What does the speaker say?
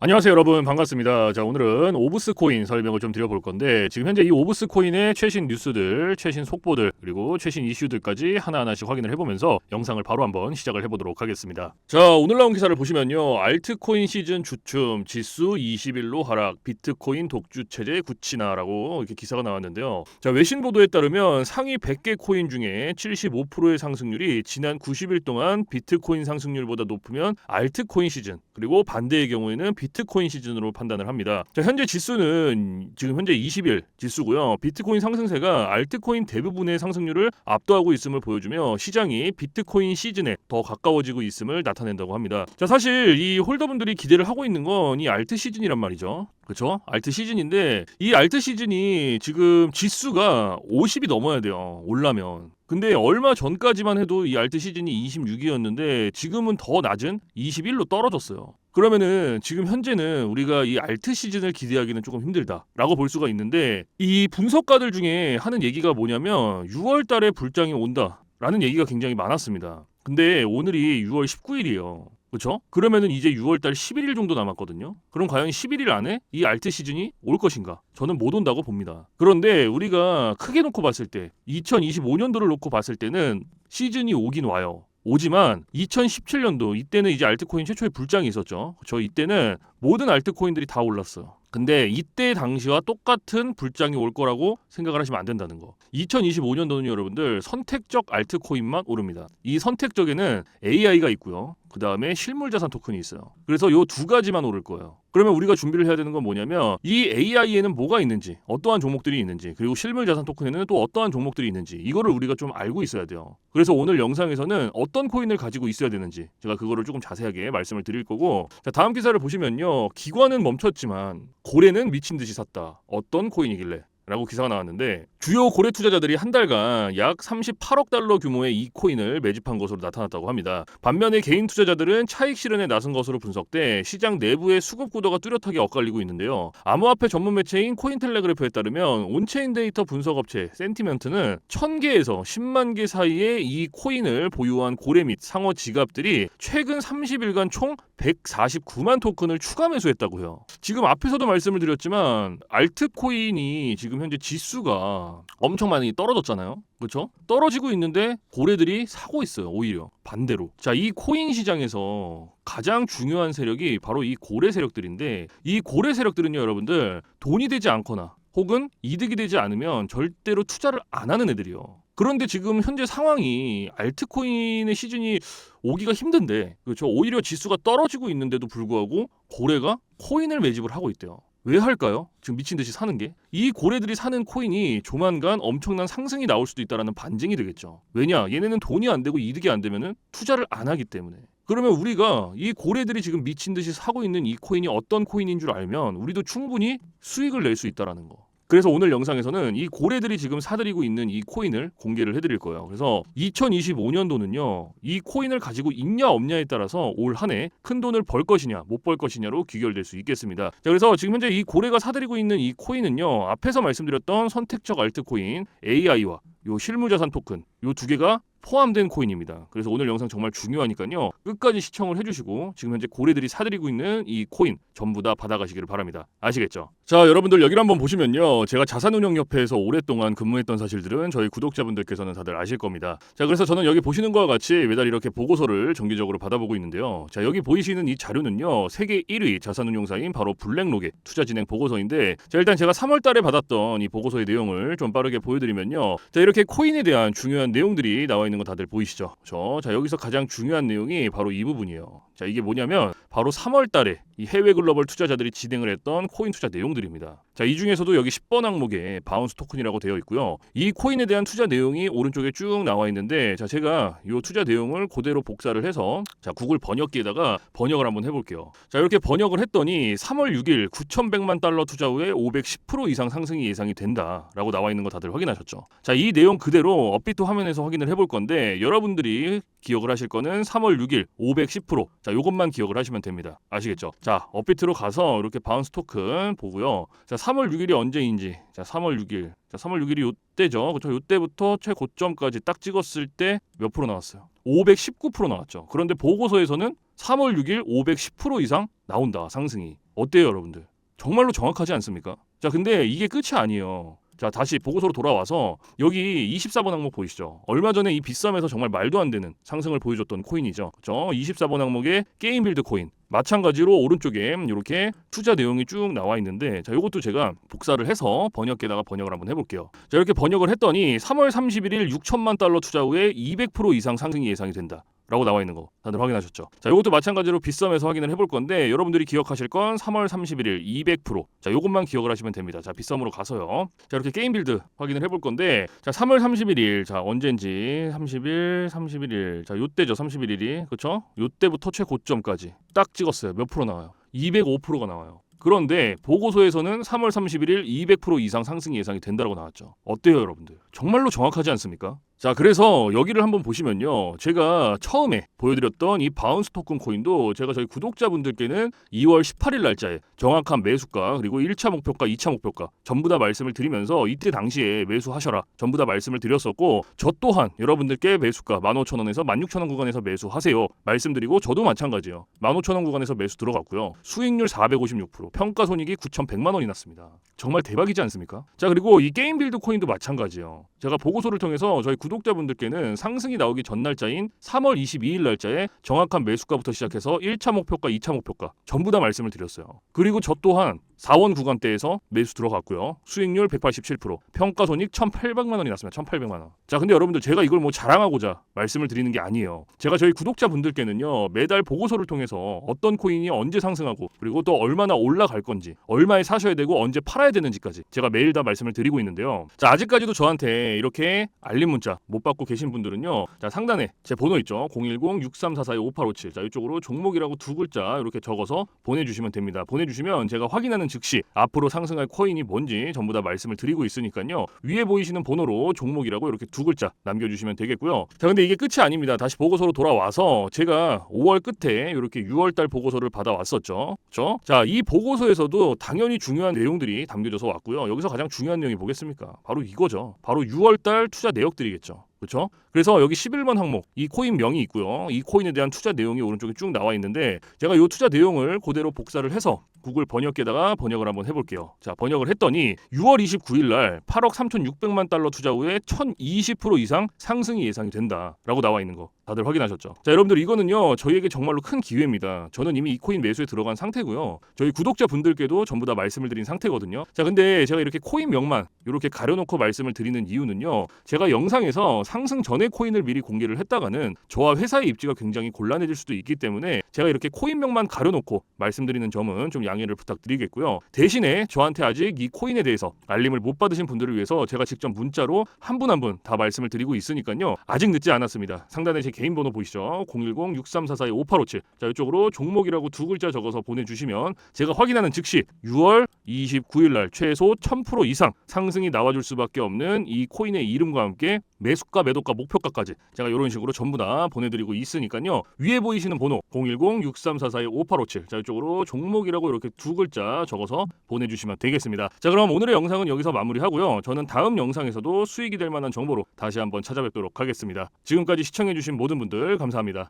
안녕하세요 여러분 반갑습니다. 자 오늘은 오브스 코인 설명을 좀 드려볼 건데 지금 현재 이 오브스 코인의 최신 뉴스들, 최신 속보들 그리고 최신 이슈들까지 하나하나씩 확인을 해보면서 영상을 바로 한번 시작을 해보도록 하겠습니다. 자 오늘 나온 기사를 보시면요 알트코인 시즌 주춤 지수 20일로 하락 비트코인 독주 체제 굳히나라고 이렇게 기사가 나왔는데요. 자 외신 보도에 따르면 상위 100개 코인 중에 75%의 상승률이 지난 90일 동안 비트코인 상승률보다 높으면 알트코인 시즌 그리고 반대의 경우에는 비 트코인 시즌으로 판단을 합니다. 자, 현재 지수는 지금 현재 20일 지수고요. 비트코인 상승세가 알트코인 대부분의 상승률을 압도하고 있음을 보여주며 시장이 비트코인 시즌에 더 가까워지고 있음을 나타낸다고 합니다. 자, 사실 이 홀더분들이 기대를 하고 있는 건 이 알트 시즌이란 말이죠. 그렇죠? 알트 시즌인데 이 알트 시즌이 지금 지수가 50이 넘어야 돼요. 올라면. 근데 얼마 전까지만 해도 이 알트 시즌이 26이었는데 지금은 더 낮은 21로 떨어졌어요. 그러면은 지금 현재는 우리가 이 알트 시즌을 기대하기는 조금 힘들다라고 볼 수가 있는데 이 분석가들 중에 하는 얘기가 뭐냐면 6월 달에 불장이 온다라는 얘기가 굉장히 많았습니다. 근데 오늘이 6월 19일이에요. 그렇죠? 그러면은 이제 6월달 11일 정도 남았거든요. 그럼 과연 11일 안에 이 알트 시즌이 올 것인가? 저는 못 온다고 봅니다. 그런데 우리가 크게 놓고 봤을 때 2025년도를 놓고 봤을 때는 시즌이 오긴 와요. 오지만 2017년도 이때는 이제 알트코인 최초의 불장이 있었죠. 저 이때는 모든 알트코인들이 다 올랐어요. 근데 이때 당시와 똑같은 불장이 올 거라고 생각을 하시면 안 된다는 거. 2025년도는 여러분들 선택적 알트코인만 오릅니다. 이 선택적에는 AI가 있고요. 그 다음에 실물 자산 토큰이 있어요. 그래서 요 두 가지만 오를 거예요. 그러면 우리가 준비를 해야 되는 건 뭐냐면 이 AI에는 뭐가 있는지, 어떠한 종목들이 있는지, 그리고 실물 자산 토큰에는 또 어떠한 종목들이 있는지 이거를 우리가 좀 알고 있어야 돼요. 그래서 오늘 영상에서는 어떤 코인을 가지고 있어야 되는지 제가 그거를 조금 자세하게 말씀을 드릴 거고 자, 다음 기사를 보시면요. 기관은 멈췄지만 고래는 미친 듯이 샀다. 어떤 코인이길래? 라고 기사가 나왔는데 주요 고래 투자자들이 한 달간 약 38억 달러 규모의 이 코인을 매집한 것으로 나타났다고 합니다. 반면에 개인 투자자들은 차익 실현에 나선 것으로 분석돼 시장 내부의 수급 구도가 뚜렷하게 엇갈리고 있는데요. 암호화폐 전문 매체인 코인텔레그래프에 따르면 온체인 데이터 분석 업체 센티멘트는 1000개에서 10만 개 사이의 이 코인을 보유한 고래 및 상어 지갑들이 최근 30일간 총 149만 토큰을 추가 매수했다고 해요. 지금 앞에서도 말씀을 드렸지만 알트코인이 지금 현재 지수가 엄청 많이 떨어졌잖아요. 그렇죠? 떨어지고 있는데 고래들이 사고 있어요. 오히려 반대로. 자, 이 코인 시장에서 가장 중요한 세력이 바로 이 고래 세력들인데 이 고래 세력들은요, 여러분들 돈이 되지 않거나 혹은 이득이 되지 않으면 절대로 투자를 안 하는 애들이요. 그런데 지금 현재 상황이 알트코인의 시즌이 오기가 힘든데 그렇죠 오히려 지수가 떨어지고 있는데도 불구하고 고래가 코인을 매집을 하고 있대요 왜 할까요? 지금 미친 듯이 사는 게? 이 고래들이 사는 코인이 조만간 엄청난 상승이 나올 수도 있다라는 반증이 되겠죠. 왜냐? 얘네는 돈이 안 되고 이득이 안 되면은 투자를 안 하기 때문에. 그러면 우리가 이 고래들이 지금 미친 듯이 사고 있는 이 코인이 어떤 코인인 줄 알면 우리도 충분히 수익을 낼 수 있다라는 거 그래서 오늘 영상에서는 이 고래들이 지금 사들이고 있는 이 코인을 공개를 해드릴 거예요. 그래서 2025년도는요, 이 코인을 가지고 있냐 없냐에 따라서 올 한 해 큰 돈을 벌 것이냐 못 벌 것이냐로 귀결될 수 있겠습니다. 자, 그래서 지금 현재 이 고래가 사들이고 있는 이 코인은요, 앞에서 말씀드렸던 선택적 알트코인 AI와 요 실물자산 토큰 요 두 개가 포함된 코인입니다. 그래서 오늘 영상 정말 중요하니까요. 끝까지 시청을 해주시고 지금 현재 고래들이 사들이고 있는 이 코인 전부 다 받아가시기를 바랍니다. 아시겠죠? 자 여러분들 여기를 한번 보시면요. 제가 자산운용협회에서 오랫동안 근무했던 사실들은 저희 구독자분들께서는 다들 아실 겁니다. 자 그래서 저는 여기 보시는 것과 같이 매달 이렇게 보고서를 정기적으로 받아보고 있는데요. 자 여기 보이시는 이 자료는요. 세계 1위 자산운용사인 바로 블랙록의 투자 진행 보고서인데 자 일단 제가 3월 달에 받았던 이 보고서의 내용을 좀 빠르게 보여드리면요. 자 이렇게 코인에 대한 중요한 내용들이 나와 있는 거 다들 보이시죠? 저, 자 여기서 가장 중요한 내용이 바로 이 부분이에요. 자 이게 뭐냐면 바로 3월 달에 이 해외 글로벌 투자자들이 진행을 했던 코인 투자 내용들입니다. 자 이 중에서도 여기 10번 항목에 바운스 토큰이라고 되어 있고요. 이 코인에 대한 투자 내용이 오른쪽에 쭉 나와 있는데 자 제가 이 투자 내용을 그대로 복사를 해서 자 구글 번역기에다가 번역을 한번 해 볼게요. 자 이렇게 번역을 했더니 3월 6일 9,100만 달러 투자 후에 510% 이상 상승이 예상이 된다라고 나와 있는 거 다들 확인하셨죠? 자 이 내용 그대로 업비트 화면에서 확인을 해볼 건데 여러분들이 기억을 하실 거는 3월 6일 510%. 자, 요것만 기억을 하시면 됩니다. 아시겠죠? 자, 업비트로 가서 이렇게 바운스 토큰 보고요. 자, 3월 6일이 언제인지. 자, 3월 6일. 자, 3월 6일이 요때죠. 그렇죠? 요때부터 최고점까지 딱 찍었을 때 몇 프로 나왔어요? 519% 나왔죠. 그런데 보고서에서는 3월 6일 510% 이상 나온다. 상승이. 어때요, 여러분들? 정말로 정확하지 않습니까? 자, 근데 이게 끝이 아니에요. 자, 다시 보고서로 돌아와서 여기 24번 항목 보이시죠? 얼마 전에 이 비싸면서 정말 말도 안 되는 상승을 보여줬던 코인이죠. 그죠? 24번 항목의 게임 빌드 코인. 마찬가지로 오른쪽에 이렇게 투자 내용이 쭉 나와 있는데 자, 이것도 제가 복사를 해서 번역기에다가 번역을 한번 해볼게요. 자, 이렇게 번역을 했더니 3월 31일 6천만 달러 투자 후에 200% 이상 상승이 예상이 된다. 라고 나와 있는 거 다들 확인하셨죠? 자, 이것도 마찬가지로 빗썸에서 확인을 해볼 건데 여러분들이 기억하실 건 3월 31일 200%. 자, 요것만 기억을 하시면 됩니다. 자, 빗썸으로 가서요. 자, 이렇게 게임 빌드 확인을 해볼 건데 자, 3월 31일 자, 언젠지 30일, 31일. 자, 요때죠. 31일이. 그렇죠? 요때부터 최고점까지 딱 찍었어요. 몇 프로 나와요? 205%가 나와요. 그런데 보고서에서는 3월 31일 200% 이상 상승이 예상이 된다고 나왔죠. 어때요, 여러분들? 정말로 정확하지 않습니까? 자, 그래서 여기를 한번 보시면요. 제가 처음에 보여드렸던 이 바운스 토큰 코인도 제가 저희 구독자분들께는 2월 18일 날짜에 정확한 매수가 그리고 1차 목표가, 2차 목표가 전부 다 말씀을 드리면서 이때 당시에 매수하셔라 전부 다 말씀을 드렸었고 저 또한 여러분들께 매수가 15,000원에서 16,000원 구간에서 매수하세요 말씀드리고 저도 마찬가지예요. 15,000원 구간에서 매수 들어갔고요. 수익률 456%, 평가 손익이 9,100만 원이 났습니다. 정말 대박이지 않습니까? 자, 그리고 이 게임 빌드 코인도 마찬가지예요. 제가 보고서를 통해서 저희 구 독자분들께는 상승이 나오기 전 날짜인 3월 22일 날짜에 정확한 매수가부터 시작해서 1차 목표가, 2차 목표가 전부 다 말씀을 드렸어요. 그리고 저 또한 4원 구간대에서 매수 들어갔고요. 수익률 187%, 평가 손익 1,800만 원이 났습니다. 1,800만 원. 자, 근데 여러분들 제가 이걸 뭐 자랑하고자 말씀을 드리는 게 아니에요. 제가 저희 구독자분들께는요. 매달 보고서를 통해서 어떤 코인이 언제 상승하고 그리고 또 얼마나 올라갈 건지, 얼마에 사셔야 되고 언제 팔아야 되는지까지 제가 매일 다 말씀을 드리고 있는데요. 자, 아직까지도 저한테 이렇게 알림 문자 못 받고 계신 분들은요. 자, 상단에 제 번호 있죠. 010-6344-5857. 자, 이쪽으로 종목이라고 두 글자 이렇게 적어서 보내 주시면 됩니다. 보내 주시면 제가 확인하는 즉시 앞으로 상승할 코인이 뭔지 전부 다 말씀을 드리고 있으니까요. 위에 보이시는 번호로 종목이라고 이렇게 두 글자 남겨주시면 되겠고요. 자, 근데 이게 끝이 아닙니다. 다시 보고서로 돌아와서 제가 5월 끝에 이렇게 6월달 보고서를 받아왔었죠. 그렇죠? 자, 이 보고서에서도 당연히 중요한 내용들이 담겨져서 왔고요. 여기서 가장 중요한 내용이 뭐겠습니까? 바로 이거죠. 바로 6월달 투자 내역들이겠죠. 그렇죠? 그래서 여기 11번 항목 이 코인 명이 있고요. 이 코인에 대한 투자 내용이 오른쪽에 쭉 나와 있는데 제가 이 투자 내용을 그대로 복사를 해서 구글 번역기에다가 번역을 한번 해볼게요. 자 번역을 했더니 6월 29일 날 8억 3,600만 달러 투자 후에 1,020% 이상 상승이 예상이 된다라고 나와 있는 거 다들 확인하셨죠? 자 여러분들 이거는요 저희에게 정말로 큰 기회입니다. 저는 이미 이 코인 매수에 들어간 상태고요. 저희 구독자분들께도 전부 다 말씀을 드린 상태거든요. 자 근데 제가 이렇게 코인 명만 이렇게 가려놓고 말씀을 드리는 이유는요. 제가 영상에서 상승 전에 코인을 미리 공개를 했다가는 저와 회사의 입지가 굉장히 곤란해질 수도 있기 때문에 제가 이렇게 코인명만 가려놓고 말씀드리는 점은 좀 양해를 부탁드리겠고요. 대신에 저한테 아직 이 코인에 대해서 알림을 못 받으신 분들을 위해서 제가 직접 문자로 한 분 한 분 다 말씀을 드리고 있으니까요. 아직 늦지 않았습니다. 상단에 제 개인 번호 보이시죠? 010-6344-5857. 자, 이쪽으로 종목이라고 두 글자 적어서 보내주시면 제가 확인하는 즉시 6월 29일 날 최소 1000% 이상 상승이 나와줄 수밖에 없는 이 코인의 이름과 함께 매수가, 매도가, 목표가까지 제가 이런 식으로 전부 다 보내드리고 있으니까요. 위에 보이시는 번호 010-6344-5857. 자, 이쪽으로 종목이라고 이렇게 두 글자 적어서 보내주시면 되겠습니다. 자, 그럼 오늘의 영상은 여기서 마무리하고요. 저는 다음 영상에서도 수익이 될 만한 정보로 다시 한번 찾아뵙도록 하겠습니다. 지금까지 시청해주신 모든 분들 감사합니다.